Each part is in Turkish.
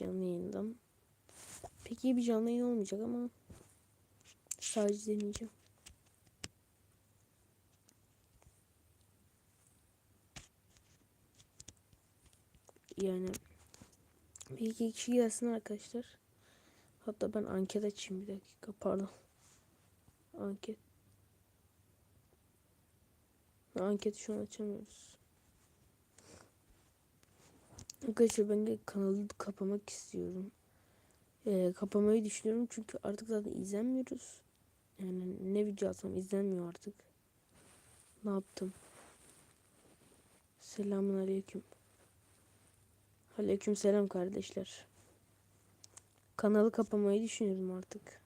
canlı yayından. Pek iyi bir canlı yayın olmayacak ama sadece deneyeceğim. Yani bir iki kişi gelsin arkadaşlar. Hatta ben anket açayım bir dakika pardon. Anket. Anket şu an açamıyoruz. Arkadaşlar ben de kanalı kapamak istiyorum. Ee, kapamayı düşünüyorum çünkü artık zaten izlenmiyoruz. Yani ne video atsam izlenmiyor artık. Ne yaptım? Selamun aleyküm. Aleyküm selam kardeşler. Kanalı kapamayı düşünüyorum artık.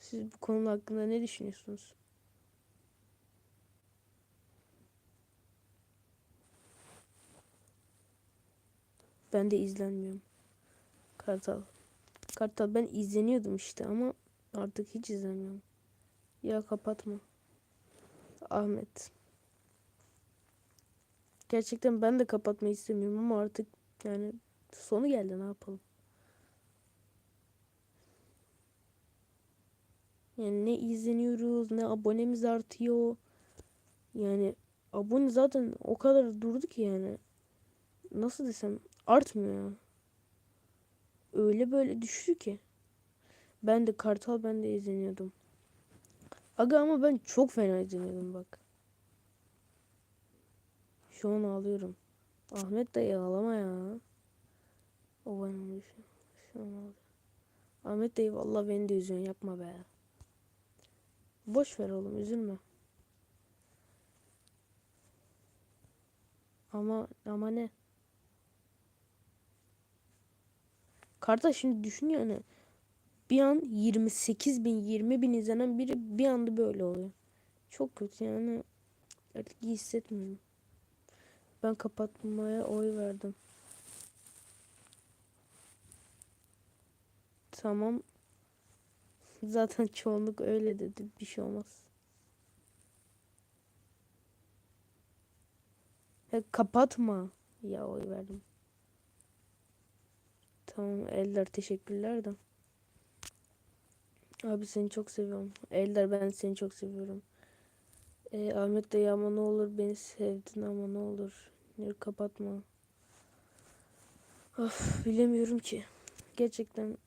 Siz bu konu hakkında ne düşünüyorsunuz? Ben de izlenmiyorum. Kartal. Kartal ben izleniyordum işte ama artık hiç izlemiyorum. Ya kapatma. Ahmet. Gerçekten ben de kapatmayı istemiyorum ama artık yani sonu geldi ne yapalım. Yani ne izleniyoruz ne abonemiz artıyor. Yani abone zaten o kadar durdu ki yani. Nasıl desem artmıyor. Öyle böyle düştü ki. Ben de Kartal ben de izleniyordum. Aga ama ben çok fena izleniyordum bak. Şu an ağlıyorum. Ahmet dayı ağlama ya. O benim şu, şu an. Ahmet dayı vallahi beni de üzüyorsun yapma be. Boş ver oğlum üzülme. Ama ama ne? Kardeş şimdi düşün yani. Bir an 28 bin 20 bin izlenen biri bir anda böyle oluyor. Çok kötü yani. Artık iyi hissetmiyorum. Ben kapatmaya oy verdim. Tamam. Zaten çoğunluk öyle dedi. Bir şey olmaz. Kapatma. Ya oy verdim. Tamam Eldar teşekkürler de. Abi seni çok seviyorum. Eldar ben seni çok seviyorum. Ee, Ahmet de ama ne olur beni sevdin ama ne olur. Ne kapatma. Of bilemiyorum ki. Gerçekten.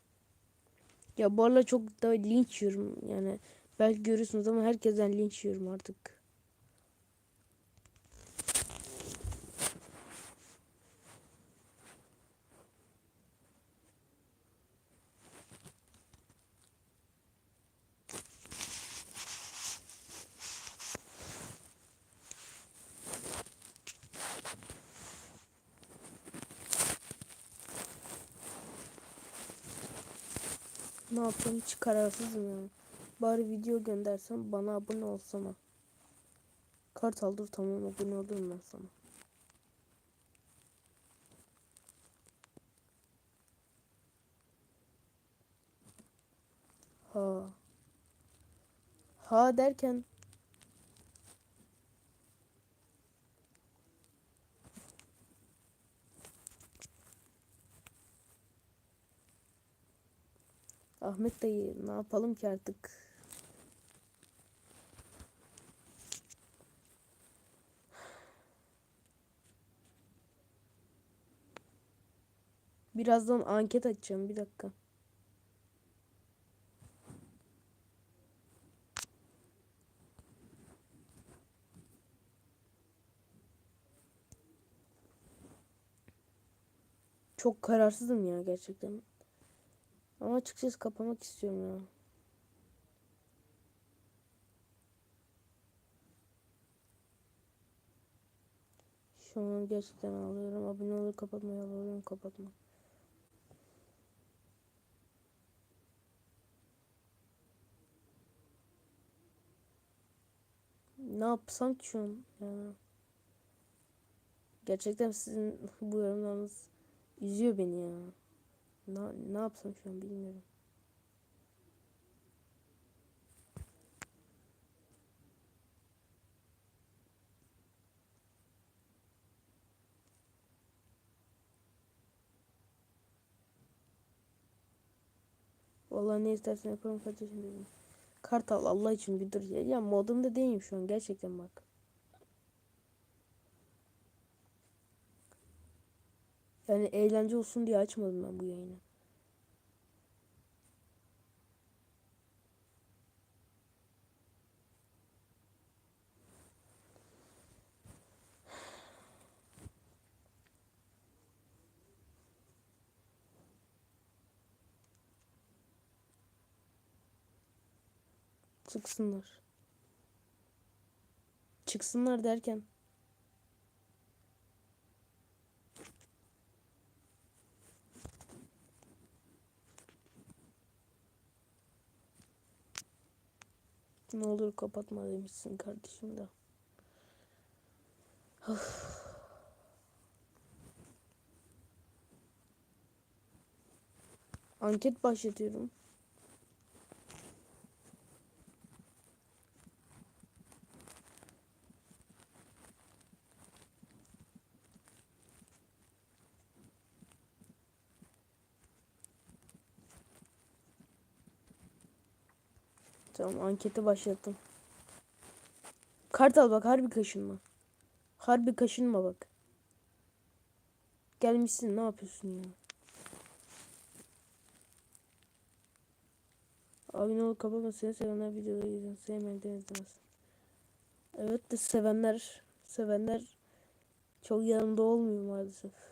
Ya bu aralar çok da linç yiyorum. Yani belki görüyorsunuz ama herkesten linç yiyorum artık. Ne yapayım hiç kararsızım ya. Bari video göndersen bana abone olsana. Kartal dur tamam abone olurum ben sana. Ha. Ha derken Ahmet dayı ne yapalım ki artık? Birazdan anket açacağım bir dakika. Çok kararsızım ya gerçekten. Ama açıkçası kapamak istiyorum ya. Şu an gerçekten ağlıyorum. Abone olup kapatmayı alıyorum kapatma. Ne yapsam ki şu an ya. Gerçekten sizin bu yorumlarınız üzüyor beni ya. Ne, ne yapsam şu an bilmiyorum. Vallahi ne istersen yaparım kardeşim dedim. Kartal Allah için bir dur ya. Ya modumda değilim şu an gerçekten bak. Yani eğlence olsun diye açmadım ben bu yayını. Çıksınlar. Çıksınlar derken. Ne olur kapatma demişsin kardeşim de. Of. Anket başlatıyorum. Tamam anketi başlattım. Kartal bak harbi kaşınma. Harbi kaşınma bak. Gelmişsin ne yapıyorsun ya? Abi ne olur kapatma seni sevenler videoları izleyin. Sevmeyen de izlemesin. Evet de sevenler sevenler çok yanımda olmuyor maalesef.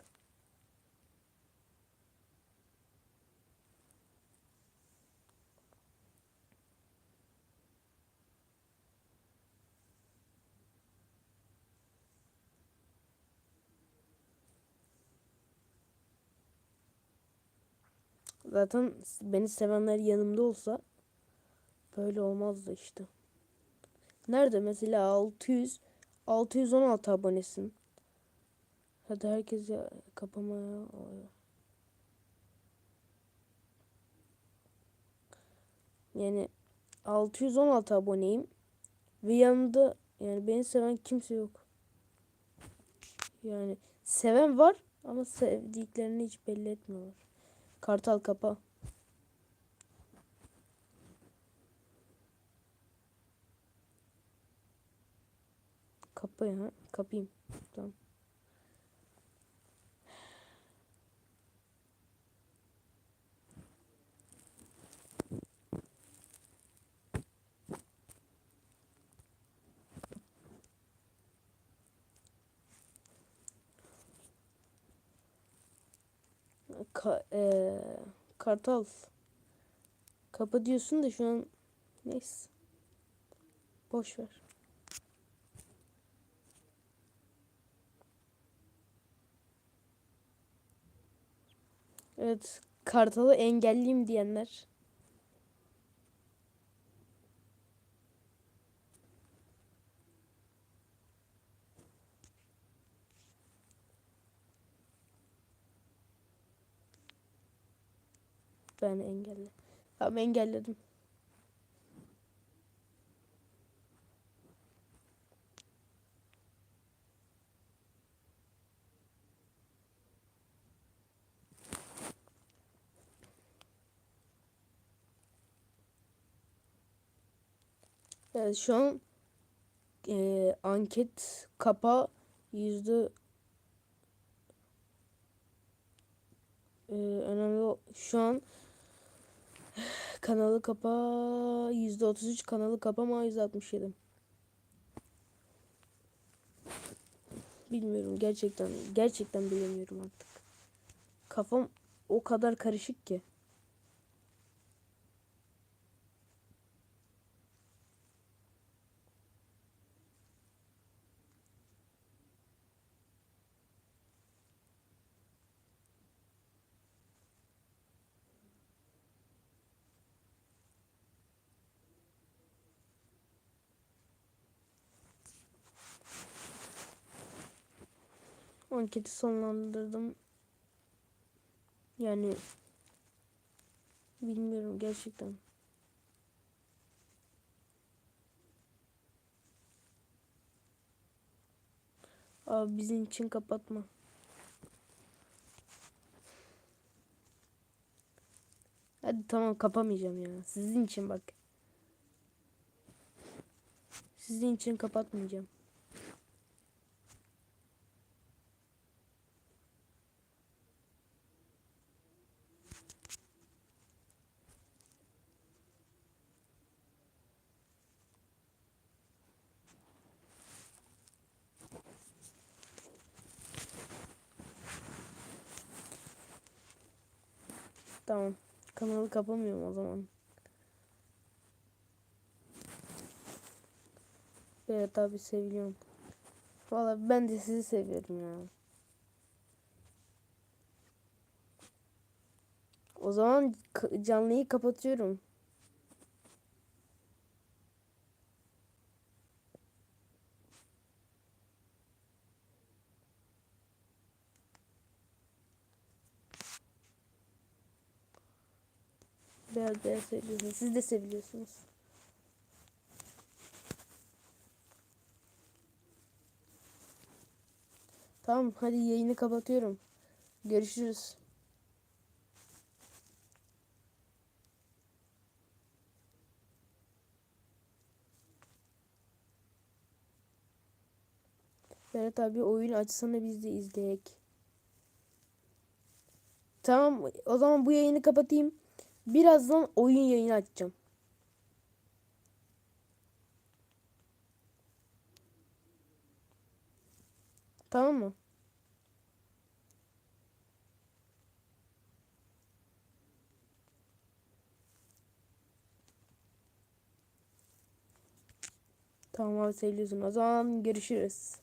Zaten beni sevenler yanımda olsa böyle olmazdı işte. Nerede mesela 600 616 abonesin. Hadi herkes ya kapama ya. Yani 616 aboneyim ve yanımda yani beni seven kimse yok. Yani seven var ama sevdiklerini hiç belli etmiyorlar. Kartal kapa. Kapa ya. Kapayım. Tamam. Ka ee, Kartal. Kapa diyorsun da şu an neyse. Boş ver. Evet, Kartal'ı engelleyeyim diyenler. Ben engelle. Tamam engelledim. Evet şu an e, anket kapa yüzde e, önemli şu an kanalı kapa yüzde otuz üç kanalı kapama yüzde altmış yedi. Bilmiyorum gerçekten gerçekten bilemiyorum artık. Kafam o kadar karışık ki anketi sonlandırdım. Yani bilmiyorum gerçekten. Abi bizim için kapatma. Hadi tamam kapamayacağım ya. Sizin için bak. Sizin için kapatmayacağım. Tamam. Kanalı kapamıyorum o zaman. Evet abi seviyorum. Valla ben de sizi seviyorum ya. O zaman canlıyı kapatıyorum. Beyaz beyaz seviyorsunuz. Siz de seviyorsunuz. Tamam hadi yayını kapatıyorum. Görüşürüz. Berat abi oyun açsana biz de izleyek. Tamam o zaman bu yayını kapatayım. Birazdan oyun yayını açacağım. Tamam mı? Tamam abi seviyorsun. O zaman görüşürüz.